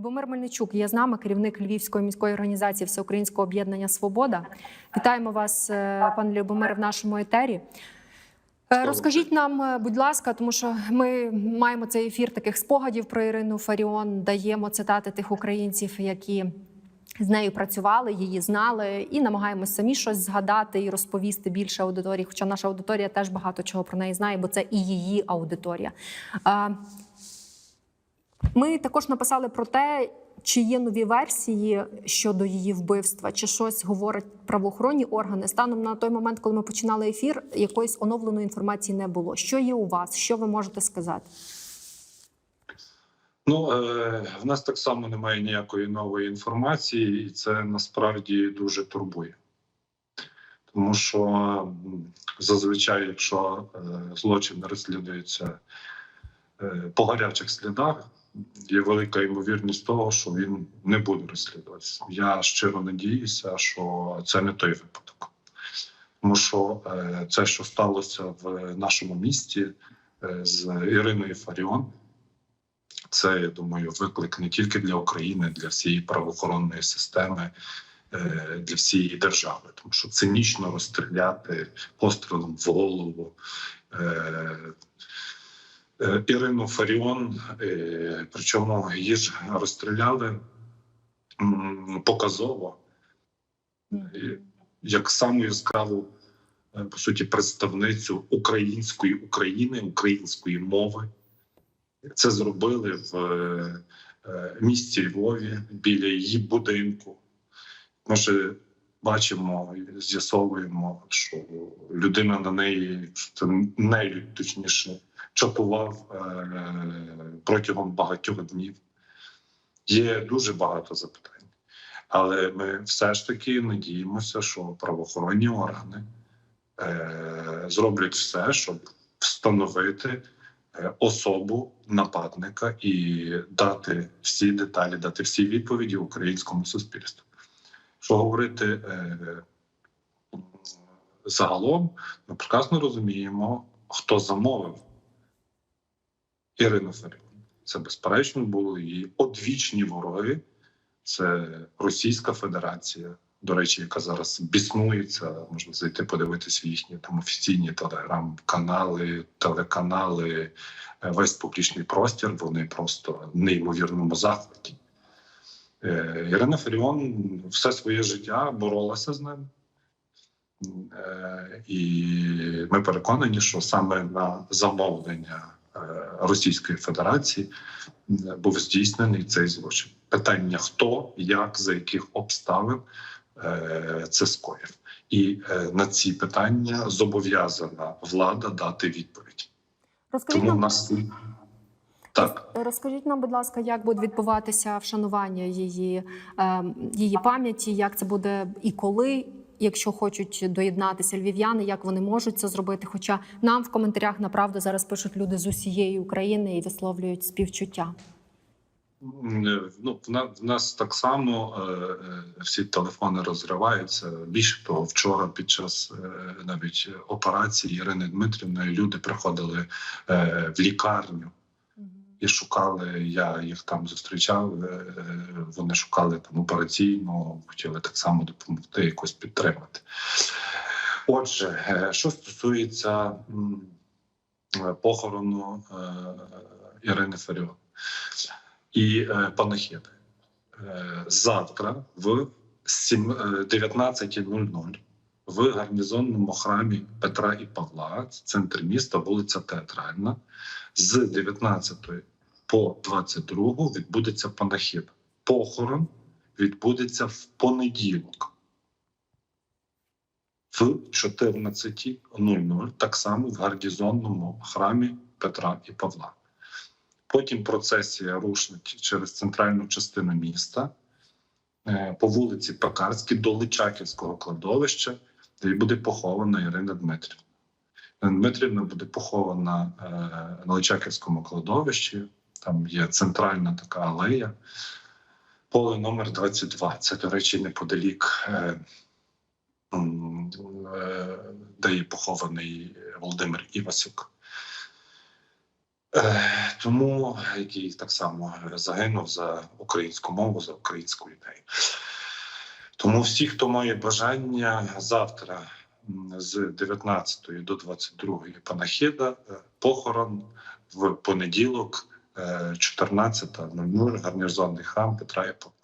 Любомир Мельничук є з нами, керівник Львівської міської організації Всеукраїнського об'єднання Свобода. Вітаємо вас, е, пане Любомире, в нашому етері. Е, Розкажіть нам, е, будь ласка, тому що ми маємо цей ефір таких спогадів про Ірину Фаріон, даємо цитати тих українців, які з нею працювали, її знали, і намагаємось самі щось згадати і розповісти більше аудиторії. Хоча наша аудиторія теж багато чого про неї знає, бо це і її аудиторія. Ми також написали про те, чи є нові версії щодо її вбивства, чи щось говорять правоохоронні органи. Станом на той момент, коли ми починали ефір, якоїсь оновленої інформації не було. Що є у вас? Що ви можете сказати? Ну е, в нас так само немає ніякої нової інформації, і це насправді дуже турбує. Тому що зазвичай, якщо е, злочин розслідується е, по гарячих слідах, є велика ймовірність того, що він не буде розслідуватися. Я щиро надіюся, що це не той випадок. Тому що е, це, що сталося в нашому місті е, з Іриною Фаріон, це я думаю, виклик не тільки для України, для всієї правоохоронної системи, е, для всієї держави, тому що цинічно розстріляти пострілом в голову. Е, Ірину Фаріон, е, причому її ж розстріляли показово, е, як саму яскраву, по суті, представницю української України, української мови. Це зробили в місті Львові біля її будинку. Ми ж бачимо з'ясовуємо, що людина на неї нею точніше чатував е, протягом багатьох днів. Є дуже багато запитань, але ми все ж таки надіємося, що правоохоронні органи е, зроблять все, щоб встановити е, особу нападника і дати всі деталі, дати всі відповіді українському суспільству. Що говорити загалом, ми прекрасно розуміємо, хто замовив Ірину Фаріон. Це безперечно були її одвічні вороги. Це Російська Федерація, до речі, яка зараз біснується. Можна зайти подивитися їхні там офіційні телеграм-канали, телеканали, е, весь публічний простір. Вони просто в неймовірному захваті. Е, Ірина Фаріон все своє життя боролася з ним. Е, І ми переконані, що саме на замовлення Російської Федерації е, був здійснений цей злочин. Питання: хто, як, за яких обставин е, це скоїв, і е, на ці питання зобов'язана влада дати відповідь. Розкажіть Тому нам, нас так. розкажіть нам, будь ласка, як буде відбуватися вшанування її, е, її пам'яті, як це буде і коли. Якщо хочуть доєднатися львів'яни, як вони можуть це зробити? Хоча нам в коментарях направду зараз пишуть люди з усієї України і висловлюють співчуття. Ну, в нас, так само е, е, всі телефони розриваються. Більше того, вчора під час е, навіть операції Ірини Дмитрівної люди приходили е, в лікарню і шукали. Я їх там зустрічав. е, Вони шукали там операційну, хотіли так само допомогти, якось підтримати. Отже, е, що стосується похорону е, Ірини Фаріон і панахиди. Е, завтра в е, 19.00 в гарнізонному храмі Петра і Павла, центр міста, вулиця Театральна, з 19 по 22 відбудеться панахид. Похорон відбудеться в понеділок. В 14.00 так само в гарнізонному храмі Петра і Павла. Потім процесія рушить через центральну частину міста е, по вулиці Пекарській до Личаківського кладовища, де буде похована Ірина Дмитрівна. Дмитрівна буде похована е, на Личаківському кладовищі. Там є центральна така алея, поле номер 22. Це, до речі, неподалік, е, е, де є похований Володимир Івасюк. Е, Тому який так само загинув за українську мову, за українську ідею. Тому всі, хто має бажання завтра з 19 до 22 панахида, е, похорон в понеділок, 14.00 гарнізонний храм Петра і Павла.